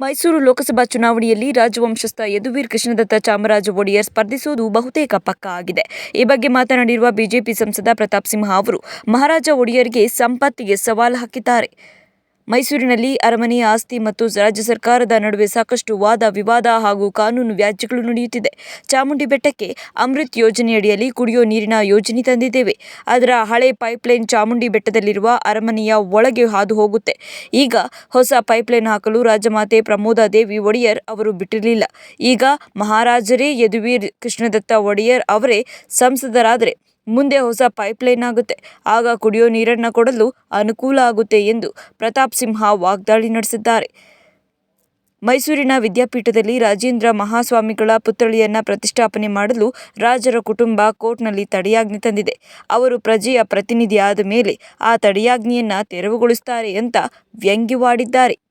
ಮೈಸೂರು ಲೋಕಸಭಾ ಚುನಾವಣೆಯಲ್ಲಿ ರಾಜವಂಶಸ್ಥ ಯದುವೀರ್ ಕೃಷ್ಣದತ್ತ ಚಾಮರಾಜ ಒಡೆಯರ್ ಸ್ಪರ್ಧಿಸುವುದು ಬಹುತೇಕ ಪಕ್ಕ ಆಗಿದೆ. ಈ ಬಗ್ಗೆ ಮಾತನಾಡಿರುವ ಬಿಜೆಪಿ ಸಂಸದ ಪ್ರತಾಪ್ ಸಿಂಹ ಅವರು, ಮಹಾರಾಜ ಒಡೆಯರ್ಗೆ ಸಂಪತ್ತಿಗೆ ಸವಾಲು ಹಾಕಿದ್ದಾರೆ. ಮೈಸೂರಿನಲ್ಲಿ ಅರಮನೆ ಆಸ್ತಿ ಮತ್ತು ರಾಜ್ಯ ಸರ್ಕಾರದ ನಡುವೆ ಸಾಕಷ್ಟು ವಾದ, ವಿವಾದ ಹಾಗೂ ಕಾನೂನು ವ್ಯಾಜ್ಯಗಳು ನಡೆಯುತ್ತಿದೆ. ಚಾಮುಂಡಿ ಬೆಟ್ಟಕ್ಕೆ ಅಮೃತ್ ಯೋಜನೆಯಡಿಯಲ್ಲಿ ಕುಡಿಯೋ ನೀರಿನ ಯೋಜನೆ ತಂದಿದ್ದೇವೆ. ಅದರ ಹಳೆ ಪೈಪ್ಲೈನ್ ಚಾಮುಂಡಿ ಬೆಟ್ಟದಲ್ಲಿರುವ ಅರಮನೆಯ ಒಳಗೆ ಹಾದು ಹೋಗುತ್ತೆ. ಈಗ ಹೊಸ ಪೈಪ್ಲೈನ್ ಹಾಕಲು ರಾಜಮಾತೆ ಪ್ರಮೋದಾದೇವಿ ಒಡೆಯರ್ ಅವರು ಬಿಟ್ಟಿರಲಿಲ್ಲ. ಈಗ ಮಹಾರಾಜರೇ ಯದುವೀರ್ ಕೃಷ್ಣದತ್ತ ಒಡೆಯರ್ ಅವರೇ ಸಂಸದರಾದರೆ ಮುಂದೆ ಹೊಸ ಪೈಪ್ಲೈನ್ ಆಗುತ್ತೆ. ಆಗ ಕುಡಿಯೋ ನೀರನ್ನು ಕೊಡಲು ಅನುಕೂಲ ಆಗುತ್ತೆ ಎಂದು ಪ್ರತಾಪ್ ಸಿಂಹ ವಾಗ್ದಾಳಿ ನಡೆಸಿದ್ದಾರೆ. ಮೈಸೂರಿನ ವಿದ್ಯಾಪೀಠದಲ್ಲಿ ರಾಜೇಂದ್ರ ಮಹಾಸ್ವಾಮಿಗಳ ಪುತ್ಥಳಿಯನ್ನು ಪ್ರತಿಷ್ಠಾಪನೆ ಮಾಡಲು ರಾಜರ ಕುಟುಂಬ ಕೋರ್ಟ್ನಲ್ಲಿ ತಡೆಯಾಜ್ಞೆ ತಂದಿದೆ. ಅವರು ಪ್ರಜೆಯ ಪ್ರತಿನಿಧಿ ಆದ ಮೇಲೆ ಆ ತಡೆಯಾಜ್ಞೆಯನ್ನು ತೆರವುಗೊಳಿಸುತ್ತಾರೆ ಅಂತ ವ್ಯಂಗ್ಯವಾಡಿದ್ದಾರೆ.